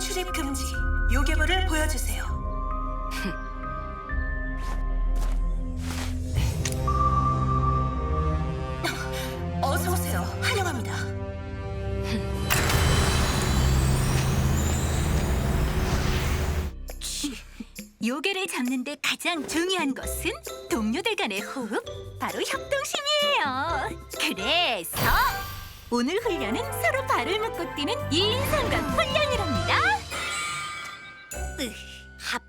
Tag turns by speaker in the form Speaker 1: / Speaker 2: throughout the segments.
Speaker 1: 출입 금지. 요괴물을 보여주세요. 어서 오세요. 환영합니다.
Speaker 2: 요괴를 잡는데 가장 중요한 것은 동료들 간의 호흡, 바로 협동심이에요. 그래서 오늘 훈련은 서로 발을 묶고 뛰는 2인 삼각 훈련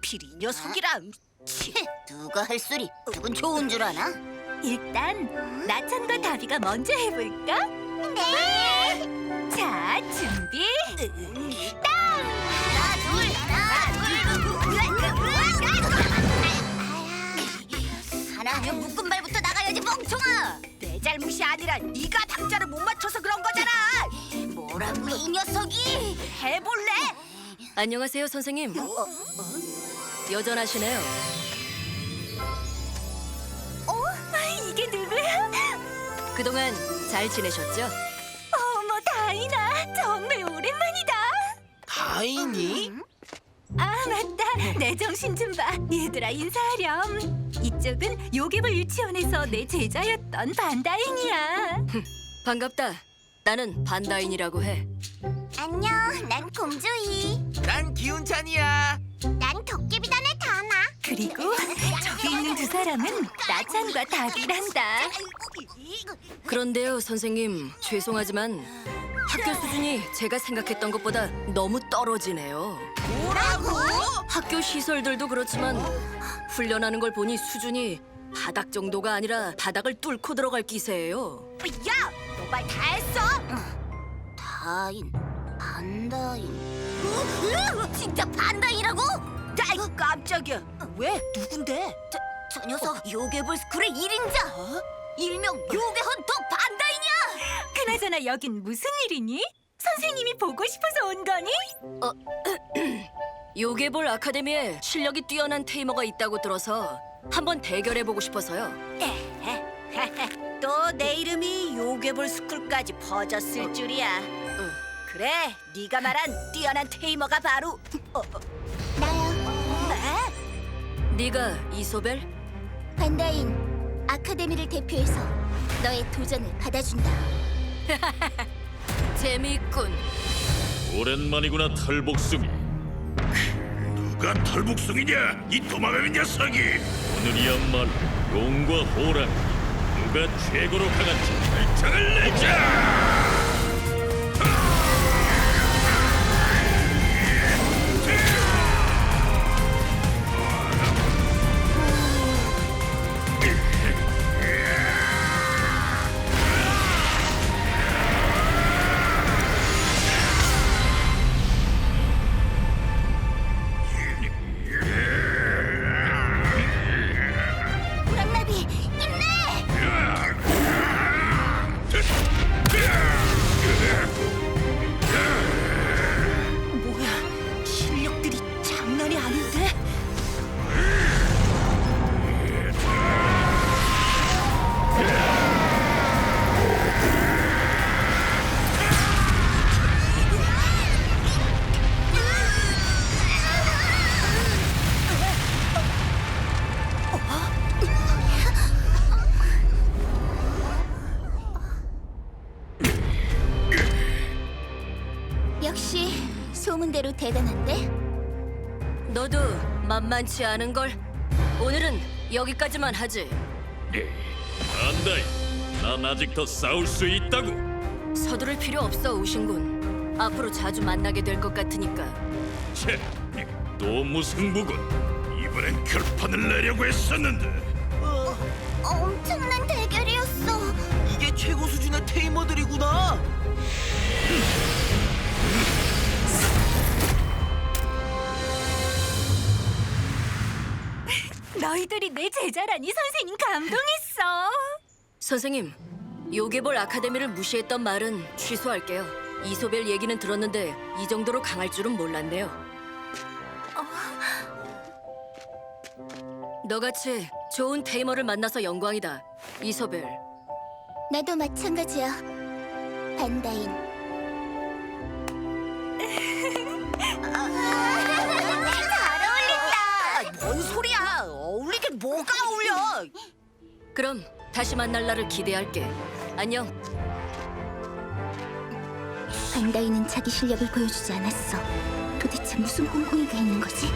Speaker 3: 하필 이 녀석이랑 치, 누가 할 소리 누군 좋은 줄 아나?
Speaker 2: 일단 나찬과 다비가 먼저 해볼까? 네. 자, 준비. 땅!
Speaker 3: 하나 둘 하나 하나면 묶은 발부터 나가야지 멍청아 내 잘못이 아니라 네가 박자를 못 맞춰서 그런 거잖아 뭐라고 이 녀석이 해볼래?
Speaker 4: 안녕하세요, 선생님. 여전하시네요.
Speaker 2: 아, 이게 누구야?
Speaker 4: 그동안 잘 지내셨죠?
Speaker 2: 어머, 다이나. 정말 오랜만이다.
Speaker 5: 다인이?
Speaker 2: 아, 맞다. 내 정신 좀 봐. 얘들아, 인사하렴. 이쪽은 요괴물 유치원에서 내 제자였던 반다인이야.
Speaker 4: 반갑다. 나는 반다인이라고 해.
Speaker 3: 안녕 난 공주이
Speaker 5: 난 기운찬이야.
Speaker 3: 난 다나
Speaker 2: 그리고 저기 있는 두 사람은 나찬과 다비란다.
Speaker 4: 그런데요, 선생님. 죄송하지만 학교 수준이 제가 생각했던 것보다 너무 떨어지네요.
Speaker 3: 뭐라고?
Speaker 4: 학교 시설들도 그렇지만 훈련하는 걸 보니 수준이 바닥 정도가 아니라 바닥을 뚫고 들어갈 기세예요.
Speaker 3: 야! 너 말 다 했어? 다인, 반다인 으, 진짜 반다인이라고? 아이 깜짝이야 왜? 누군데? 저, 저 녀석 요괴볼 스쿨의 1인자 일명 요괴 헌터 반다인이야
Speaker 2: 그나저나 여긴 무슨 일이니? 선생님이 보고 싶어서 온 거니?
Speaker 4: 요괴볼 아카데미에 실력이 뛰어난 테이머가 있다고 들어서 한번 대결해 보고 싶어서요.
Speaker 3: 또 내 이름이 요괴볼 스쿨까지 퍼졌을 줄이야 그래 네가 말한 뛰어난 테이머가 바로 어, 어.
Speaker 4: 네가 이소벨?
Speaker 3: 반다인 아카데미를 대표해서 너의 도전을 받아준다.
Speaker 4: 재미있군.
Speaker 6: 오랜만이구나 털복숭이
Speaker 7: 누가 털복숭이냐? 이 도마뱀 녀석이!
Speaker 6: 오늘이야말로 용과 호랑이 누가 최고로 강한지
Speaker 7: 장을 내자!
Speaker 3: 소문대로 대단한데?
Speaker 4: 너도 만만치 않은 걸. 오늘은 여기까지만 하지.
Speaker 6: 안다이 난 아직 더 싸울 수 있다고
Speaker 4: 서두를 필요 없어 우신군. 앞으로 자주 만나게 될 것 같으니까.
Speaker 6: 채 또 무승부군
Speaker 7: 이번엔 결판을 내려고 했었는데
Speaker 3: 엄청난 대결이었어.
Speaker 5: 이게 최고 수준의 테이머들이구나.
Speaker 2: 너희들이 내 제자라니 선생님 감동했어.
Speaker 4: 선생님, 요괴볼 아카데미를 무시했던 말은 취소할게요. 이소벨 얘기는 들었는데 이 정도로 강할 줄은 몰랐네요. 너같이 좋은 테이머를 만나서 영광이다. 이소벨.
Speaker 3: 나도 마찬가지야. 반다인. 뭐가 어울려?
Speaker 4: 그럼 다시 만날 날을 기대할게. 안녕.
Speaker 8: 반다이는 자기 실력을 보여주지 않았어. 도대체 무슨 홍콩이가 있는 거지?